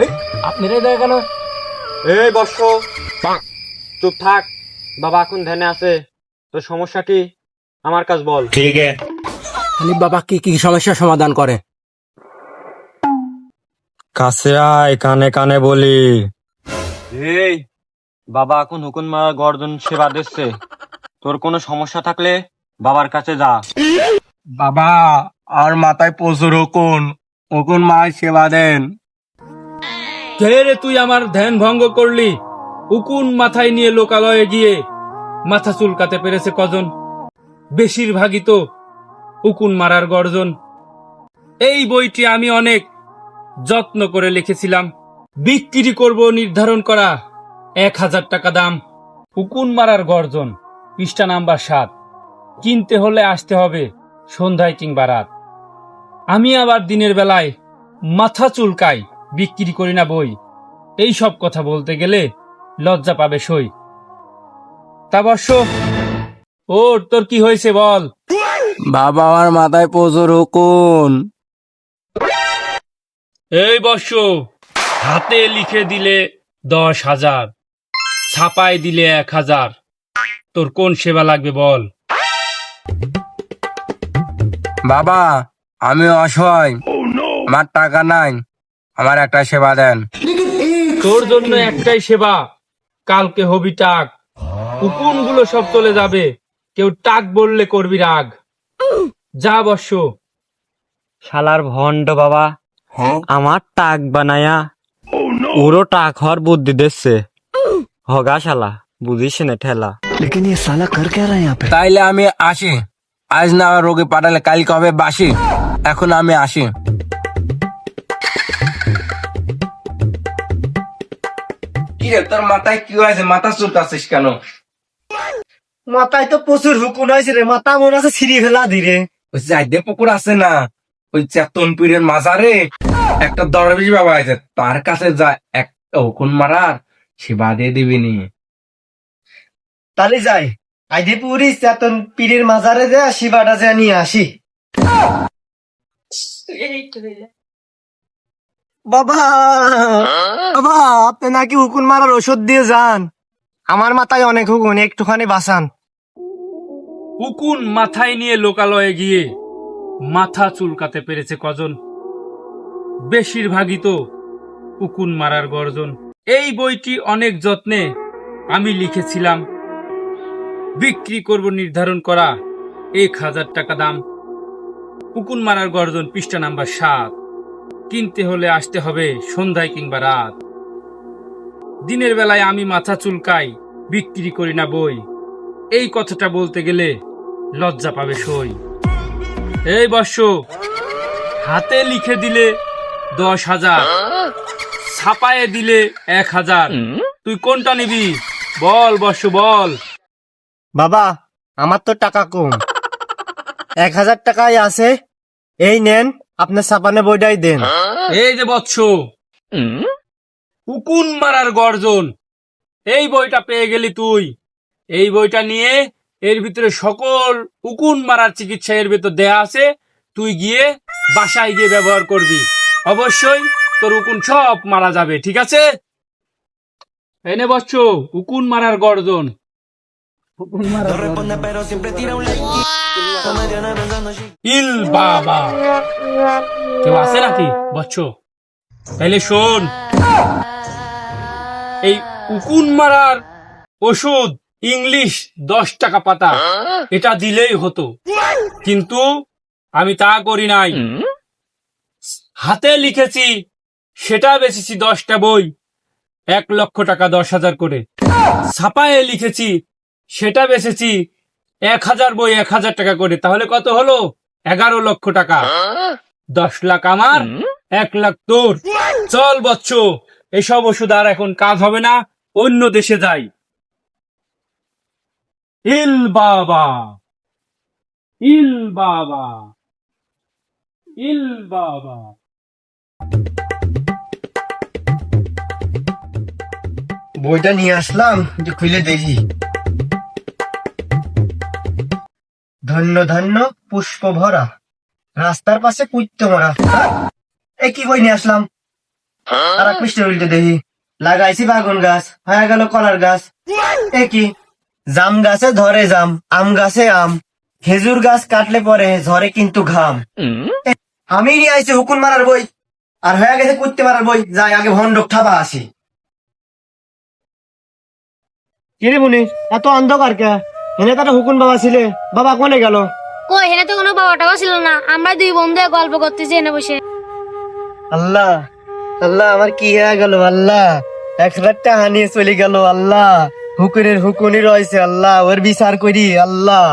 এই আপনি রে দেয় কেন এই বর্ষ চুপ থাক বাবা এখন ধ্যানে আছে। তোর সমস্যা কি? আমার কাজ বল। হানিফ বাবা কি কি সমস্যার সমাধান করে? কাছে আয় কানে কানে বলি। এই বাবা এখন হুকুন মারা গর্জন সেবা দিচ্ছে। তোর কোনো সমস্যা থাকলে বাবার কাছে যা। বাবা আর মাথায় প্রচুর হুকুন হুকুন মায় সেবা দেন। কে রে তুই আমার ধ্যান ভঙ্গ করলি। উকুন মাথায় নিয়ে লোকালয়ে গিয়ে মাথা চুলকাতে পেরেছে কজন? বেশিরভাগই তো উকুন মারার গর্জন। এই বইটি আমি অনেক যত্ন করে লিখেছিলাম। বিক্রি করব নির্ধারণ করা এক হাজার টাকা দাম। উকুন মারার গর্জন, পৃষ্ঠা নাম্বার সাত। কিনতে হলে আসতে হবে সন্ধ্যায় কিংবা রাত। আমি আবার দিনের বেলায় মাথা চুলকাই। বিক্রি করি না বই। এই সব কথা বলতে গেলে লজ্জা পাবে সই। তা বর্ষ ওর তোর কি হয়েছে বল? বাবা আমার মাথায় প্রচুর হুকুন এই বর্ষ হাতে লিখে দিলে দশ হাজার ছাপায় দিলে এক হাজার। তোর কোন সেবা লাগবে বল? বাবা আমি অসহায়। আমার টাকা নাই। আমার একটা সেবা দেন তোর জন্য একটাই সেবা কালকে হবি টাক উকুন গুলো সব চলে যাবে কেউ টাক বললে করবি রাগ যা বর্ষ শালার ভন্ড বাবা আমার টাক বানায়া ওরও টাক হওয়ার বুদ্ধি দিচ্ছে হগা শালা বুঝিস না ঠেলা लेकिन ये साला कर क्या रहा है यहाँ पे তাইলে আমি আসি আজ না আমার রোগে পাঠালে কালকে হবে বাসি এখন আমি আসি তোর মাথায় কি হয়েছে? মাথা চুলকাছিস কেন? মাথায় তো প্রচুর হুকুন হয়েছে রে মাথা মনে আছে ছিঁড়ি ফেলা দিরে ওই পুকুর আছে না ওই চেতন পীরের মাজারে একটা দরবেশ বাবা আছে তার কাছে যা একটা হুকুন মারার সেবা দিয়ে দিবি নি। তাহলে যাই আইদে পুরি চেতন পীরের মাজারে যা শিবাটা যা নিয়ে আসি। বাবা বাবা আপনি নাকি হুকুন মারার ওষুধ দিয়ে যান। আমার মাথায় অনেক হুকুন একটুখানি বাঁচান। উকুন মাথায় নিয়ে লোকালয়ে গিয়ে মাথা চুলকাতে পেরেছে কজন? বেশিরভাগই তো উকুন মারার গর্জন। এই বইটি অনেক যত্নে আমি লিখেছিলাম। বিক্রি করব নির্ধারণ করা এক হাজার টাকা দাম। উকুন মারার গর্জন পৃষ্ঠা নাম্বার সাত। কিনতে হলে আসতে হবে সন্ধ্যায় কিংবা রাত। দিনের বেলায় আমি মাথা চুলকাই, বিক্রি করি না বই। এই কথাটা বলতে গেলে লজ্জা পাবে সই। এই বর্ষ হাতে লিখে দিলে দশ হাজার, ছাপায়ে দিলে এক হাজার। তুই কোনটা নিবি? বল বর্ষ বল। বাবা, আমার তো টাকা কম। এক হাজার টাকাই আছে। এই নেন। আপনার সাপানে বইটাই দেন। এই যে বৎস। উকুন মারার গর্জন। এই বইটা পেয়ে গেলি তুই। এই বইটা নিয়ে এর ভিতরে সকল উকুন মারার চিকিৎসা এর ভিতর দেয়া আছে। তুই গিয়ে বাসায় গিয়ে ব্যবহার করবি। অবশ্যই তোর উকুন সব মারা যাবে, ঠিক আছে? এনে বচ্চ উকুন মারার গর্জন। ইল বাবা কেউ আছে নাকি বচ্চ তাইলে শোন এই উকুন মারার ওষুধ ইংলিশ দশ টাকা পাতা এটা দিলেই হতো কিন্তু আমি তা করি নাই হাতে লিখেছি সেটা বেচেছি দশটা বই এক লক্ষ টাকা দশ হাজার করে ছাপায়ে লিখেছি সেটা বেচেছি এক হাজার বই এক হাজার টাকা করে। তাহলে কত হলো? এগারো লক্ষ টাকা। দশ লাখ আমার এক লাখ তোর। চল বচ্চ এসব ওষুধ আর এখন কাজ হবে না অন্য দেশে যাই। ইল বাবা ইল বাবা ইল বাবা। বইটা নিয়ে আসলাম একটু খুলে দেখি। ধন্য ধন্য পুষ্প ভরা। রাস্তার পাশে কুইত্ত মারা। এ কি বই নিয়ে আসলাম আর এক উল্টে দেখি লাগাইছি বাগুন গাছ হয়ে গেল কলার গাছ। এ কি? জাম গাছে ধরে জাম আম গাছে আম। খেজুর গাছ কাটলে পরে ঝরে কিন্তু ঘাম। আমি নিয়ে আইছি হুকুন মারার বই। আর হয়ে গেছে কুত্তে মারার বই যাই আগে ভন্ডক ঠাবা আসি। কিরে মুনি এত অন্ধকার কে? এনে তো হুকুন বাবা ছিলে। বাবা কোনে গেল? কই হেনে তো কোনো বাবা টাবা ছিল না। আমরা দুই বন্ধু গল্প করতেছি এনে বসে। আল্লাহ আল্লাহ আমার কি হয়ে গেল আল্লাহ? এক রাতটা হানিয়ে চলে গেল আল্লাহ। হুকুনের হুকুনি রয়েছে আল্লাহ ওর বিচার করি আল্লাহ।